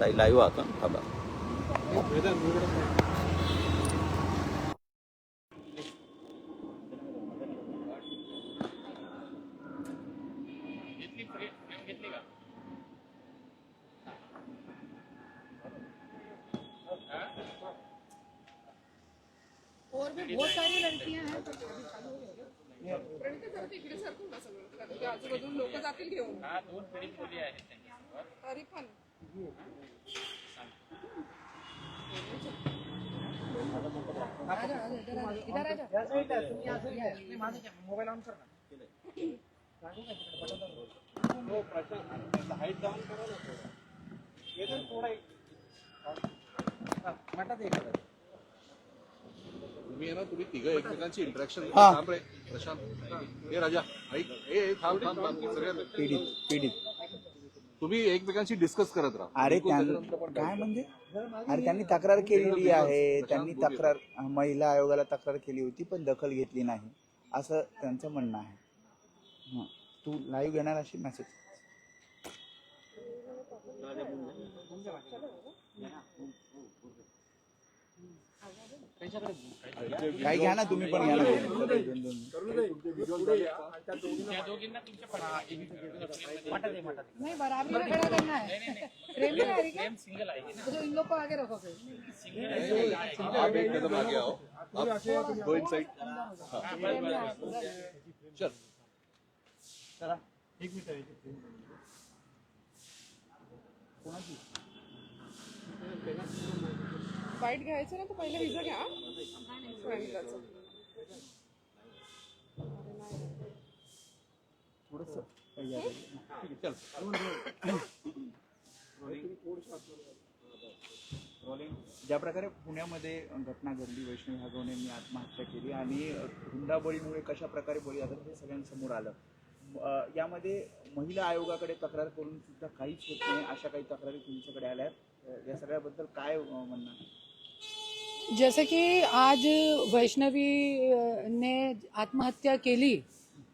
ताई लाईव्ह आता थांबा. और भी बहुत सारी लड़कियां हैं। इकडे सरकून लोक जातील घेऊन. तरी पण आजा, हो, प्रशांत, हाईट डाऊन करा ना थोडं. तुम्ही आहे ना तुम्ही तिघं एकमेकांची इंटरॅक्शन हा. थांब रे प्रशांत हे राजा ऐक ए ए, थांब थांब थांब सगळ्यांना. पीडित पीडित तुम्ही एकमेकांशी डिस्कस करत राहा. अरे त्यां काय म्हणजे? अरे त्यांनी तक्रार केलेली आहे त्यांनी तक्रार महिला आयोगाला तक्रार केली होती पण दखल घेतली नाही असं त्यांचं म्हणणं आहे. हं. तू लाईव्ह घेणार अशी मेसेज काही घ्या ना, तुम्ही पण घ्या. नहीं बराबरी में खड़ा करना है फ्रेम में आएगी क्या तो इन लोग को आगे रखो फिर आप एक कदम आगे आओ आप गो इनसाइड चल बाईट घ्यायचं ना तर पहिले विजा घ्या. प्रणिताचं ज्या प्रकारे पुण्यामध्ये घटना घडली वैष्णवी हगवणेंनी आत्महत्या केली आणि हुंडाबळीमुळे कशा प्रकारे बळी जातात हे सगळ्यांसमोर आलं. यामध्ये महिला आयोगाकडे तक्रार करून सुद्धा काहीच होत नाही अशा काही तक्रारी तुमच्याकडे आल्या आहेत. या सगळ्याबद्दल काय म्हणणं? आहे? जसं की आज वैष्णवी ने आत्महत्या केली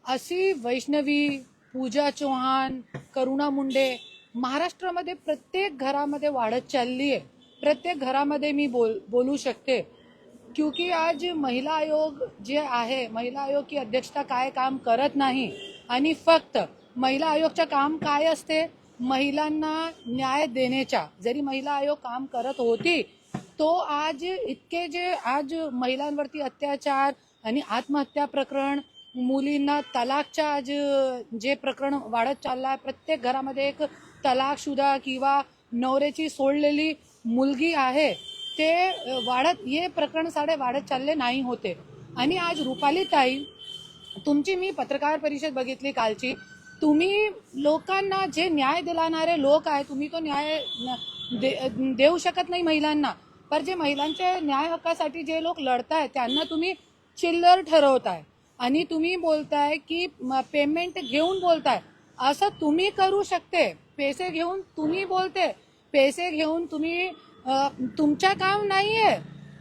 अशी वैष्णवी पूजा चौहान करुणा मुंडे महाराष्ट्रामध्ये प्रत्येक घरामध्ये वाढत चालली आहे. प्रत्येक घरामध्ये मी बोल बोलू शकते. क्योंकि आज महिला आयोग जे आहे महिला आयोग की अध्यक्षता काय काम करत नाही आणि फक्त महिला आयोगचं काम काय असते? महिलांना न्याय देण्याच्या. जरी महिला आयोग काम करत होती तो आज इतके जे आज महिलांवरती अत्याचार आणि आत्महत्या प्रकरण मुलींना तलाकच्या आज जे प्रकरण वाढत चाललं प्रत्येक घरामध्ये एक तलाकशुदा किंवा नवऱ्याची सोडलेली मुलगी आहे ते वाढत हे प्रकरण साडे वाढत चालले नाही होते. आणि आज रुपाली ताई तुमची मी पत्रकार परिषद बघितली कालची तुम्ही लोकांना जे न्याय दिलाणारे लोक आहे तुम्ही तो न्याय न- दे- देऊ शकत नाही महिलांना. पण जे महिलांच्या न्याय हक्कासाठी जे लोक लढताय त्यांना तुम्ही चिल्लर ठरवताय. आणि तुम्ही बोलताय की पेमेंट घेऊन बोलताय. असं तुम्ही करू शकते. पैसे घेऊन तुम्ही बोलते. पैसे घेऊन तुम्ही तुमच्या काम आहे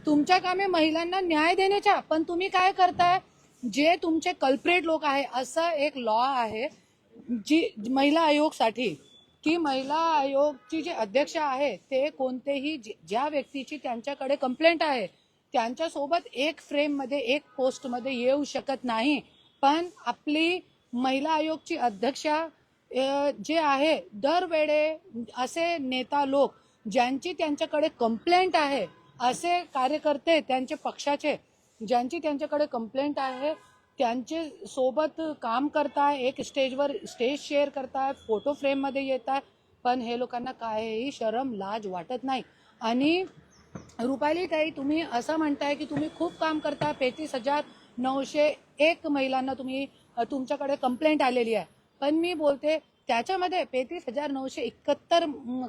तुमच्या काम आहे महिलांना न्याय देण्याच्या. पण तुम्ही काय करताय? जे तुमचे कल्प्रेट लोक आहे असं एक लॉ आहे जी महिला आयोगसाठी. की महिला आयोगची जे अध्यक्ष आहे ते कोणतेही ज्या व्यक्तीची त्यांच्याकडे कंप्लेंट आहे त्यांच्यासोबत एक फ्रेममध्ये एक पोस्टमध्ये येऊ शकत नाही. पण आपली महिला आयोगची अध्यक्षा जे आहे दरवेळे असे नेता लोक ज्यांची त्यांच्याकडे कंप्लेंट आहे असे कार्यकर्ते त्यांचे पक्षाचे ज्यांची त्यांच्याकडे कंप्लेंट आहे त्यांचे सोबत काम करताय एक स्टेजवर स्टेज शेअर करताय फोटो फ्रेममध्ये येत आहे पण हे लोकांना काहीही शरम लाज वाटत नाही. आणि रुपाली ताई तुम्ही असं म्हणताय की तुम्ही खूप काम करताय पेतीस हजार नऊशे एक महिलांना तुम्ही तुमच्याकडे कंप्लेंट आलेली आहे. पण मी बोलते त्याच्यामध्ये पेतीस हजार नऊशे एकाहत्तर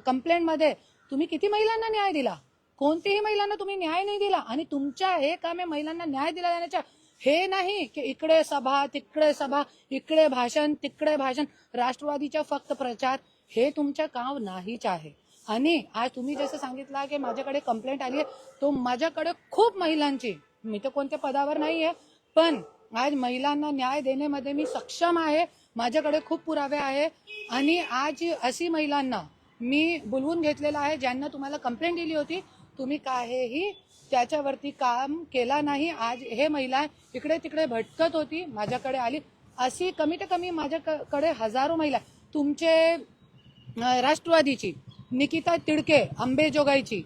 कंप्लेंटमध्ये तुम्ही किती महिलांना न्याय दिला? कोणतीही महिलांना तुम्ही न्याय नाही दिला. आणि तुमच्या हे काम आहे महिलांना न्याय दिला जाण्याच्या हे नाही की इकडे सभा तिकडे सभा इकडे भाषण तिकडे भाषण राष्ट्रवादीचा फक्त प्रचार हे तुमचं काम नाहीच आहे. आणि आज तुम्ही जसं सांगितलं की माझ्याकडे कंप्लेंट आली आहे तो माझ्याकडे खूप महिलांची मी तर कोणत्या पदावर नाही आहे पण आज महिलांना न्याय देण्यामध्ये मी सक्षम आहे माझ्याकडे खूप पुरावे आहे आणि आज अशी महिलांना मी बोलवून घेतलेलं आहे ज्यांना तुम्हाला कंप्लेंट दिली होती तुम्ही काहीही त्याच्यावरती काम केला नाही. आज हे महिला इकडे तिकडे भटकत होती माझ्याकडे आली. अशी कमी ते कमी माझ्याकडे हजारो महिला. तुमचे राष्ट्रवादीची निकिता तिडके अंबेजोगाईची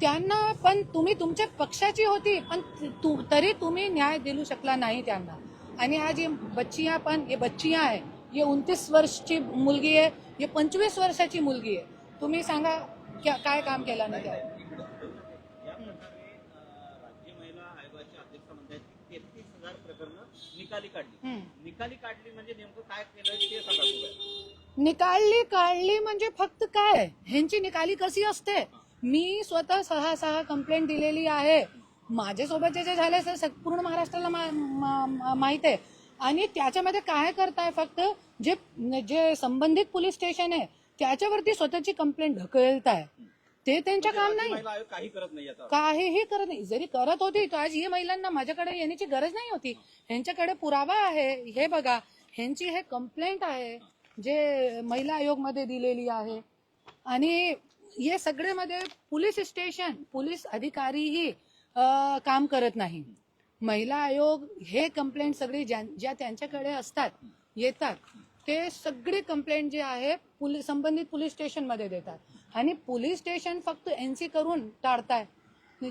त्यांना पण तुम्ही तुमच्या पक्षाची होती पण तु- तरी तुम्ही न्याय दिलू शकला नाही त्यांना. आणि आज ये बच्चियां पण ये बच्चियां आहे. ये उनतीस वर्षची मुलगी आहे. ये पंचवीस वर्षाची मुलगी आहे. तुम्ही सांगा क्या- काय काम केलं नाही त्या या प्रकारे अं, राज्य महिला आयोगाच्या अध्यक्ष म्हणतात की तेहतीस हजार प्रकरणं निकाली काढली. निकाली काढली म्हणजे नेमकं काय केलं ते सांगा तुम्ही. निकाळली काढली म्हणजे फक्त काय? ह्यांची निकाली कशी असते? मी स्वतः सहा सहा कंप्लेंट दिलेली आहे. माझ्यासोबतचे जे झाले ते सग- पूर्ण महाराष्ट्राला मा- मा- मा- माहीत आहे. आणि त्याच्यामध्ये काय करताय फक्त? जे जे संबंधित पोलीस स्टेशन आहे त्याच्यावरती स्वतःची कंप्लेंट ढकलताय. ते त्यांच्या काम राज्य नाही. महिला आयोग काही करत नाही काहीही करत नाही. जरी करत होती तर आज ही महिलांना माझ्याकडे येण्याची गरज नाही होती. ह्यांच्याकडे पुरावा आहे. हे बघा ह्यांची हे कंप्लेंट आहे जे महिला आयोगमध्ये दिलेली आहे. आणि हे सगळे मध्ये पोलीस स्टेशन पोलीस अधिकारीही काम करत नाही. महिला आयोग हे कंप्लेंट सगळी ज्या त्यांच्याकडे असतात येतात ते सगळे कंप्लेंट जे आहे पोलीस संबंधित पोलीस स्टेशनमध्ये देतात. आणि पोलीस स्टेशन फक्त एन सी करून टाळताय.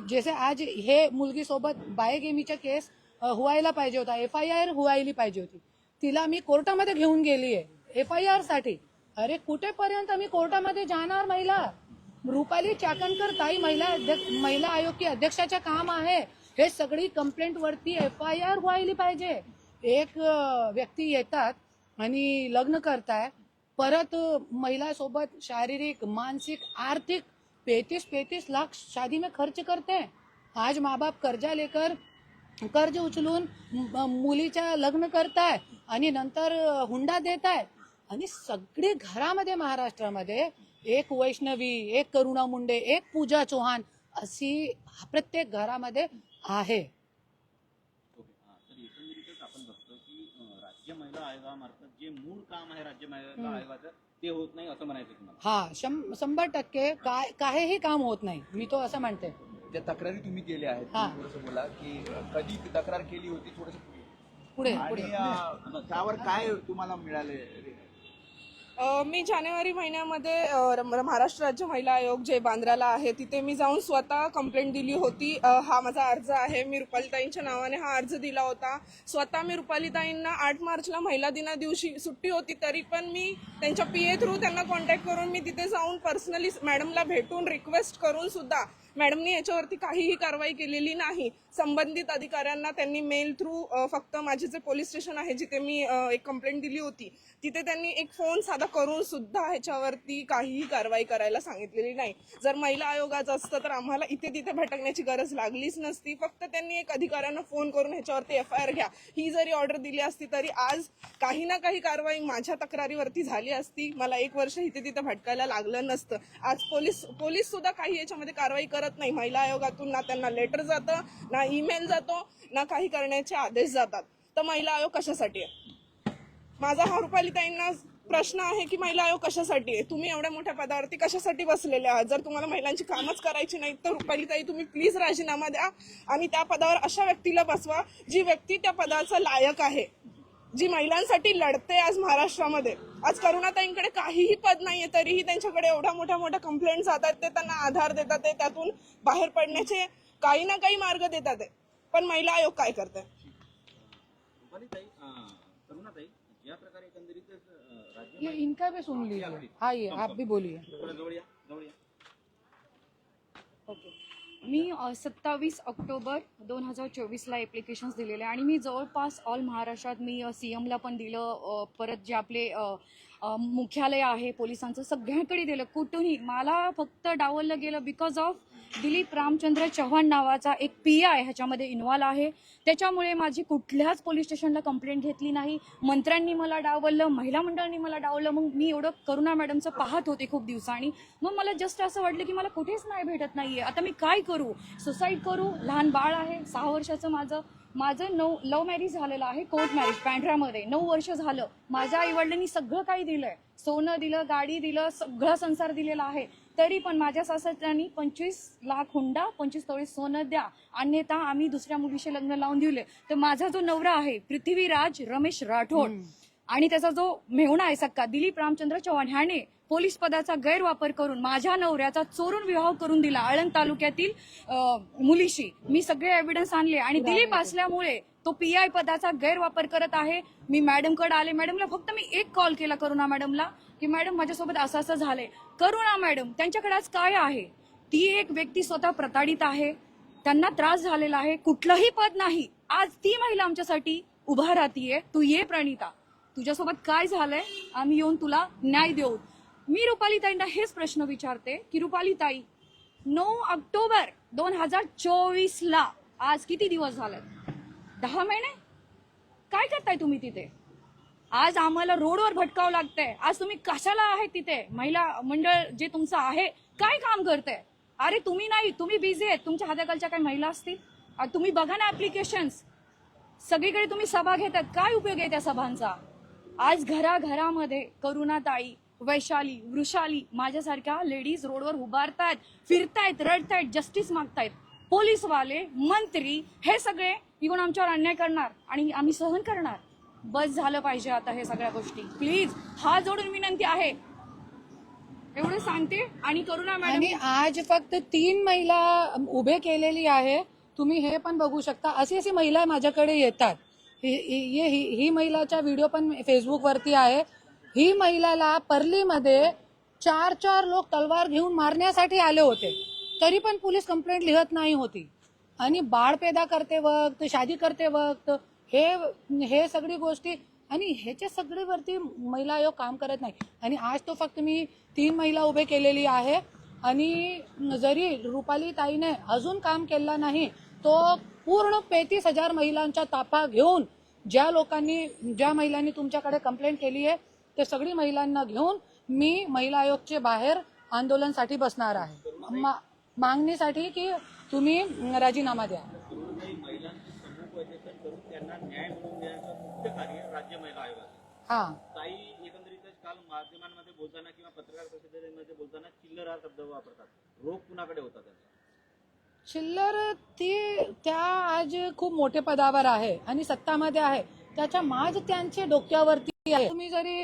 जसे आज हे मुलगी सोबत बायगेमीचा केस हुवायला व्हायला पाहिजे होता. एफ आय आर व्हायली पाहिजे होती. तिला मी कोर्टामध्ये घेऊन गेली आहे. एफ आय आरसाठी. अरे कुठेपर्यंत मी कोर्टामध्ये जाणार महिला? रुपाली चाकणकर ताई महिला अध्यक्ष महिला आयोग की अध्यक्षाचं काम आहे. हे सगळी कंप्लेंट वरती एफ आय आर व्हायली पाहिजे. एक व्यक्ती येतात आणि लग्न करताय. परत महिलासोबत शारीरिक मानसिक आर्थिक पैतीस पैतीस लाख शादी में खर्च करते हैं. आज माँ बाप कर्जा लेकर कर्ज उचलून मुलीचा मुलीच्या लग्न करताय आणि नंतर हुंडा देत आहे आणि सगळे घरामध्ये महाराष्ट्रामध्ये एक वैष्णवी एक करुणा मुंडे एक पूजा चौहान अशी प्रत्येक घरामध्ये आहे. तर एकंदरीतच आपण बघतो की राज्य महिला आयोगामार्फत जे मूळ काम आहे राज्य महिला आयोगाचं ते होत नाही असं म्हणायचं तुम्हाला? हा शं- शंभर टक्के काय काहीही काम होत नाही. मी तो असं म्हणते. त्या तक्रारी तुम्ही केल्या आहेत. हा. थोडस बोला की कधी तक्रार केली होती थोडस पुढे? आणि पुढे. अं, त्यावर काय तुम्हाला मिळाले मी जानेवारी महिन्यामध्ये र- महाराष्ट्र राज्य महिला आयोग जे बांद्राला आहे तिथे मी जाऊन स्वतः कंप्लेंट दिली होती. हा माझा अर्ज आहे. मी रुपालीताईंच्या नावाने हा अर्ज दिला होता. स्वतः मी रुपालीताईंना आठ मार्चला महिला दिना दिवशी सुट्टी होती तरी पण मी त्यांच्या पी ए थ्रू त्यांना कॉन्टॅक्ट करून मी तिथे जाऊन पर्सनली मॅडमला भेटून रिक्वेस्ट करून सुद्धा मॅडमनी याच्यावरती काहीही कारवाई केलेली नाही. संबंधित अधिकाऱ्यांना त्यांनी मेल थ्रू फक्त माझे जे पोलीस स्टेशन आहे जिथे मी एक कंप्लेंट दिली होती तिथे त्यांनी एक फोन साधा करून सुद्धा ह्याच्यावरती काहीही कारवाई करायला सांगितलेली नाही. जर महिला आयोगाचं असतं तर आम्हाला इथे तिथे भटकण्याची गरज लागलीच नसती. फक्त त्यांनी एक अधिकाऱ्यांना फोन करून ह्याच्यावरती एफ आय आर घ्या. ही जरी ऑर्डर दिली असती तरी आज काही ना काही कारवाई माझ्या तक्रारीवरती झाली असती. मला एक वर्ष इथे तिथे भटकायला लागलं नसतं. आज पोलीस पोलीस सुद्धा काही याच्यामध्ये कारवाई करत नाही. महिला आयोगातून ना त्यांना लेटर जातं ना ईमेल जातो ना काही करण्याचे आदेश जातात. तर महिला आयोग कशासाठी आहे? माझा हा रुपालीताईंना प्रश्न आहे की महिला आयोग कशासाठी आहे? तुम्ही एवढ्या मोठ्या पदावरती कशासाठी बसलेले आहात? जर तुम्हाला महिलांची कामच करायची नाही तर रुपालीताई तुम्ही प्लीज राजीनामा द्या. आणि त्या पदावर अशा व्यक्तीला बसवा जी व्यक्ती त्या पदाचा लायक आहे. जी महिलांसाठी लढते आज महाराष्ट्रामध्ये. आज करुणाताईंकडे काहीही पद नाहीये तरीही त्यांच्याकडे एवढ्या मोठ्या मोठ्या कंप्लेंट जातात ते त्यांना आधार देतात ते त्यातून बाहेर पडण्याचे काही ना काही मार्ग देतात. ते. पण महिला आयोग काय करते ये इनका भी सुन लीजिए. हाँ ये आप भी बोलिए. ओके. मी सत्तावीस ऑक्टोबर दोन हजार चोवीसला ॲप्लिकेशन्स दिलेले आणि मी जवळपास ऑल महाराष्ट्रात मी सी एमला पण दिलं परत जे आपले मुख्यालय आहे पोलिसांचं सगळ्यांकडे दिलं. कुठूनही मला फक्त डावललं गेलं बिकॉज ऑफ दिलीप रामचंद्र चव्हाण नावाचा एक पी आय ह्याच्यामध्ये इन्व्हॉल्व आहे. त्याच्यामुळे माझी कुठल्याच पोलीस स्टेशनला कंप्लेंट घेतली नाही. मंत्र्यांनी मला डावललं महिला मंडळांनी मला डावलं मग मी एवढं करुणा मॅडमचं पाहत होते खूप दिवसांनी. मग मला जस्ट असं वाटलं की मला कुठेच नाही भेटत नाही आता मी काय करू? सुसाईड करू? लहान बाळ आहे सहा वर्षाचं माझं. माझं नऊ लव्ह मॅरेज झालेलं आहे कोर्ट मॅरेज पॅन्ड्रामध्ये नऊ वर्ष झालं. माझ्या आईवडिलांनी सगळं काही दिलंय. सोनं दिलं गाडी दिलं सगळा संसार दिलेला आहे. तरी पण माझ्या सासऱ्यांनी पंचवीस लाख हुंडा पंचवीस तोळे सोनं द्या. अन्यथा आम्ही दुसऱ्या मुलीशी लग्न लावून दिले. तर माझा जो नवरा आहे पृथ्वीराज रमेश राठोड आणि त्याचा जो मेहुणा आहे सक्का दिलीप रामचंद्र चव्हाण ह्याने पोलीस पदाचा गैरवापर करून माझ्या नवऱ्याचा चोरून विवाह करून दिला आळंद तालुक्यातील मुलीशी. मी सगळे एव्हिडन्स आणले. आणि दिलीप असल्यामुळे तो पी आय पदाचा गैरवापर करत आहे. मी मॅडमकडे आले. मॅडमला फक्त मी एक कॉल केला करुणा मॅडमला की मॅडम माझ्यासोबत असं असं झालंय. करुणा मॅडम त्यांच्याकडे आज काय आहे? ती एक व्यक्ती स्वतः प्रताडित आहे. त्यांना त्रास झालेला आहे. कुठलंही पद नाही. आज ती महिला आमच्यासाठी उभा राहतीये. तू ये प्रणिता. तुझ्यासोबत काय झालंय? आम्ही येऊन तुला न्याय देऊ. मी रुपालीताईंना हेच प्रश्न विचारते की रुपालीताई नऊ ऑक्टोबर दोन हजार चोवीस ला आज किती दिवस झालेत? दहा महिने? काय करताय तुम्ही तिथे? आज आम्हाला रोडवर भटकावं लागतंय. आज तुम्ही कशाला आहे तिथे? महिला मंडळ जे तुमचं आहे काय काम करतंय? अरे तुम्ही नाही तुम्ही बिझी आहेत. तुमच्या हाताखालच्या काही महिला असतील? तुम्ही बघा ना ऍप्लिकेशन्स सगळीकडे तुम्ही सभा घेतात. काय उपयोग आहे त्या सभांचा? आज घराघरामध्ये करुणाताई वैशाली वृषाली माझ्यासारख्या लेडीज रोडवर उभारतायत फिरतायत रडतायत जस्टिस मागतायत. पोलीसवाले मंत्री हे सगळे येऊन आमच्यावर अन्याय करणार आणि आम्ही सहन करणार. बस झालं पाहिजे आता हे सगळ्या गोष्टी. प्लीज हा जोडून विनंती आहे. एवढं सांगते आणि करुणा मॅडम आज फक्त तीन महिला उभे केलेली आहे. तुम्ही हे पण बघू शकता. अशी अशी महिला माझ्याकडे येतात. ही ही- ही ही महिलाचा व्हिडिओ पण फेसबुक वरती आहे. ही महिलाला परलीमध्ये चार चार लोक तलवार घेऊन मारण्यासाठी आले होते. तरी पण पोलीस कंप्लेंट लिहत नाही होती. आणि बाळ पैदा करते वक्त शादी करते वक्त हे हे सगळी गोष्टी आणि ह्याच्या सगळीवरती महिला आयोग काम करत नाही. आणि आज तो फक्त मी तीन महिला उभे केलेली आहे. आणि जरी रुपाली ताईने अजून काम केलं नाही तो पूर्ण पेतीस हजार महिलांचा ताफा घेऊन ज्या लोकांनी ज्या महिलांनी तुमच्याकडे कंप्लेंट केली आहे ते सगळी महिलांना घेऊन मी महिला आयोगचे बाहेर आंदोलनसाठी बसणार आहे. मा- मागणीसाठी की तुम्ही राजीनामा द्या. हा. ताई एकंदरीतच काल माध्यमांमध्ये बोलताना किंवा पत्रकार परिषदेमध्ये बोलताना चिल्लर हा शब्द वापरतात रोग कुणाकडे होता त्यांचा चिल्लर ती त्या आज खूप मोठे पदावर आहे आणि सत्तामध्ये आहे. त्याच्या माज त्यांच्या डोक्यावरती आहे. तुम्ही जरी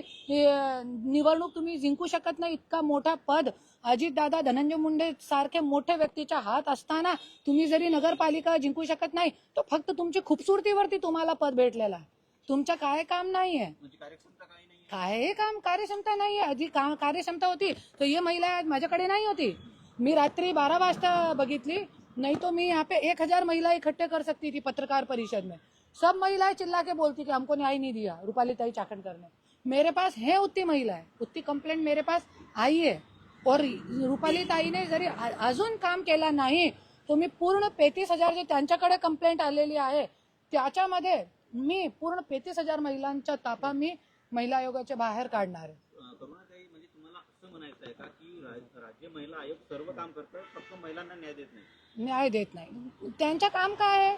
निवडणूक तुम्ही जिंकू शकत नाही इतका मोठा पद अजितदादा धनंजय मुंडे सारखे मोठ्या व्यक्तीच्या हात असताना तुम्ही जरी नगरपालिका जिंकू शकत नाही तर फक्त तुमची खूपसुरतीवरती तुम्हाला पद भेटलेलं. आहे तुमचं काय काम नाहीये. नाही काय काम कार्यक्षमता नाही आहे आधी काम कार्यक्षमता होती तर ये महिला आज माझ्याकडे नहीं होती. मी रात्रि बारह वाजता बघितली नहीं तो मैं यहाँ पे एक हजार महिला इकट्ठे कर सकती थी पत्रकार परिषद में. सब महिलाएं चिल्ला के बोलती कि हमको न्याय नहीं दिया रूपाली ताई चाकणकर ने मेरे पास है उतनी महिलाएं उतनी कंप्लेंट मेरे पास आई है. और रुपाली ताईने जरी अजून काम केलं नाही तो मी पूर्ण पेतीस हजार जे त्यांच्याकडे कंप्लेंट आलेली आहे त्याच्यामध्ये मी पूर्ण पेतीस हजार महिलांचा ताफा मी महिला आयोगाच्या बाहेर काढणार आहे. म्हणजे तुम्हाला असं म्हणायचं आहे का की रा- राज्य महिला आयोग सर्व काम करतं फक्त महिलांना न्याय देत नाही? न्याय देत नाही. त्यांचं काम काय आहे?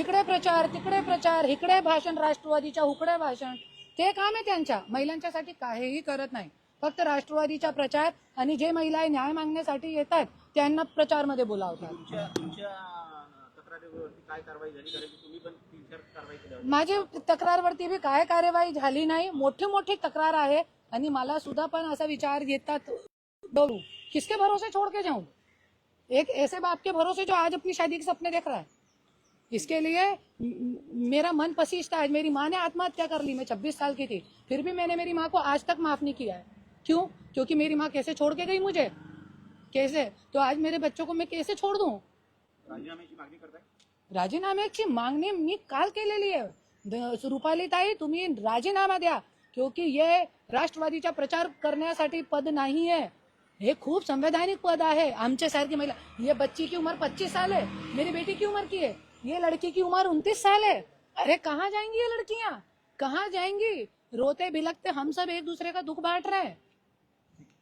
इकडे प्रचार तिकडे प्रचार इकडे भाषण राष्ट्रवादीच्या उकडे भाषण ते काम आहे त्यांच्या. महिलांच्यासाठी काहीही करत नाही. फक्त राष्ट्रवादीचा प्रचार आणि जे महिला न्याय मागण्यासाठी येतात त्यांना प्रचारमध्ये बोलावतात. तुमच्या तुमच्या अं, तक्रारीवरती काय कारवाई झाली? कारण की तुम्ही पण तीन चार कारवाई केल्या होत्या. माझी तक्रारवरती बी काय कार्यवाही झाली नाही. मोठी मोठी तक्रार आहे. आणि मला सुद्धा पण असा विचार येतात. दौड़ू किसके भरोसे छोड़ के जाऊं? एक ऐसे बाप के भरोसे जो आज अपनी शादी के सपने देख रहा है। इसके लिए मेरा मन पसीजता है। मेरी माँ ने आत्महत्या कर ली। मैं छब्बीस साल की थी। फिर भी मैंने मेरी माँ को आज तक माफ नहीं किया है। क्यों? क्योंकि मेरी माँ कैसे छोड़ के गई मुझे? कैसे? तो आज मेरे बच्चों को मैं कैसे छोड़ दूँ? करताय राजीनाम्याची मागणी मी काल द- रुपाली ताई, तुम्ही राजीनामा द्या, क्योंकि ये राष्ट्रवादीचा प्रचार करण्यासाठी पद नाही है हे खूप संवैधानिक पद आहे। आमच्या सारखी महिला, ये बच्ची की उम्र 25 साल है मेरी बेटी की उम्र की है ये लड़की की उम्र 29 साल है अरे, कहाँ जाएँगी ये लड़कियाँ? कहाँ जाएँगी? रोते बिलकते हम सब एक दूसरे का दुख बांट रहे हैं।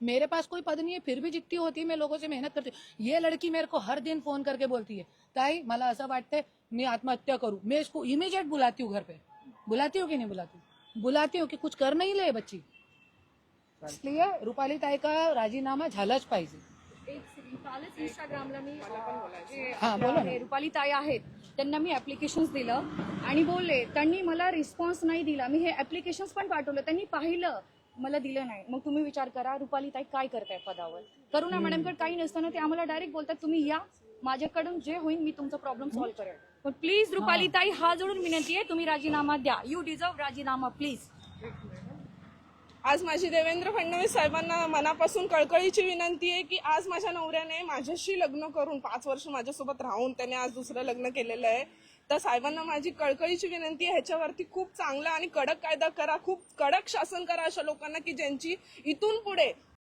मेरे पास कोई पद नहीं है फिर भी जितनी होती है मैं लोगों से मेहनत करती हूँ। ये लड़की मेरे को हर दिन फोन करके बोलती है ताई मला असं वाटतंय मी आत्महत्या करूँ. मैं इसको इमीडिएट बुलाती हूँ घर पे। बुलाती हूँ कि नहीं बुलाती हूँ? बुलाती हूँ कि कुछ कर नहीं ले बच्ची? इसलिए रुपाली ताई का राजीनामा झालाच पाहिजे। एक कालच इंस्टाग्रामला मी जे हा, रुपाली ताई आहेत त्यांना मी ऍप्लिकेशन दिलं आणि बोलले त्यांनी मला रिस्पॉन्स नाही दिला. मी हे ऍप्लिकेशन पण पाठवलं त्यांनी पाहिलं. मला दिलं नाही. मग तुम्ही विचार करा रुपाली ताई काय करताय पदावर? करुणा मॅडमकडे काही नसताना ते आम्हाला डायरेक्ट बोलतात तुम्ही या माझ्याकडून जे होईल मी तुमचा प्रॉब्लेम सॉल्व्ह करेन पण प्लीज रुपाली ताई हा जोडून विनंती आहे तुम्ही राजीनामा द्या. यू डिझर्व राजीनामा प्लीज आज माझी देवेंद्र फडणवीस साहेबांना मनापासून कळकळीची विनंती आहे की आज माझ्या नवऱ्याने माझ्याशी लग्न करून पाच वर्ष माझ्यासोबत राहून त्याने आज दुसरं लग्न केलेलं आहे. तर साहेबांना माझी कळकळीची विनंती आहे ह्याच्यावरती खूप चांगला आणि कडक कायदा करा खूप कडक शासन करा अशा लोकांना की ज्यांची इथून पुढे